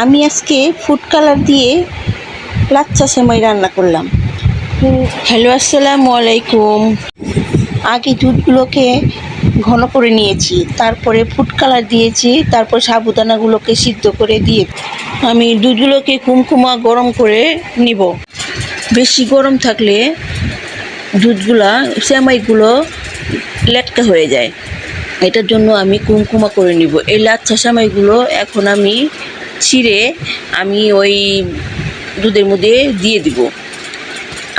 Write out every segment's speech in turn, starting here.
আমি আজকে food colour দিয়ে লাচ্চা সেমাই রান্না করলাম। হ্যালো আসসালামু আলাইকুম। আগে দুধগুলোকে ঘন করে নিয়েছি, তারপরে ফুড কালার দিয়েছি, তারপর সাবুদানাগুলোকে সিদ্ধ করে দিয়ে আমি দুধগুলোকে কুমকুমা গরম করে নিব। বেশি গরম থাকলে দুধগুলা, সেমাইগুলো লেটকা হয়ে যায়। এটার জন্য আমি কুমকুমা করে নিব। এই লাচ্ছা সেমাইগুলো এখন আমি ছিঁড়ে আমি ওই দুধের মধ্যে দিয়ে দিব।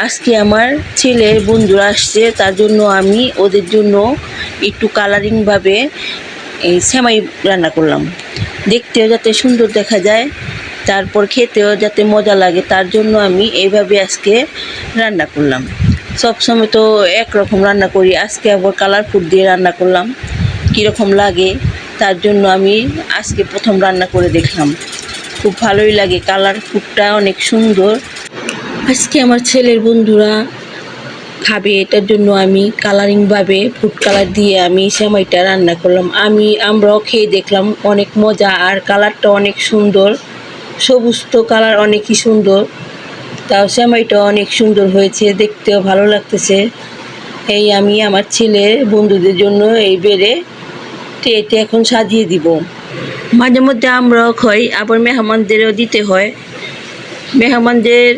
আজকে আমার ছেলের বন্ধুরা আসছে, তার জন্য আমি ওদের জন্য একটু কালারিংভাবে এই সেমাই রান্না করলাম। দেখতেও যাতে সুন্দর দেখা যায়, তারপর খেতেও যাতে মজা লাগে, তার জন্য আমি এইভাবে আজকে রান্না করলাম। সবসময় তো একরকম রান্না করি, আজকে আবার কালারফুল দিয়ে রান্না করলাম, কীরকম লাগে, তার জন্য আমি আজকে প্রথম রান্না করে দেখলাম। খুব ভালোই লাগে। কালার ফুডটা অনেক সুন্দর। আজকে আমার ছেলের বন্ধুরা খাবে এটার জন্য আমি কালারিংভাবে ফুড কালার দিয়ে আমি সেমাইটা রান্না করলাম। আমি, আমরাও খেয়ে দেখলাম অনেক মজা আর কালারটা অনেক সুন্দর। সবুজ তো কালার অনেকই সুন্দর। তাও সেমাইটা অনেক সুন্দর হয়েছে, দেখতেও ভালো লাগতেছে। এই আমি আমার ছেলে বন্ধুদের জন্য এই বেড়ে ট্রেতে এখন সাজিয়ে দিব। মাঝে মধ্যে আমরাও খাই, আবার মেহমানদেরও দিতে হয়। মেহমানদের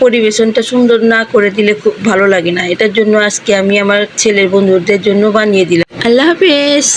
পরিবেশনটা সুন্দর না করে দিলে খুব ভালো লাগে না। এটার জন্য আজকে আমি আমার ছেলের বন্ধুদের জন্য বানিয়ে দিলাম। আল্লাহ হাফেজ।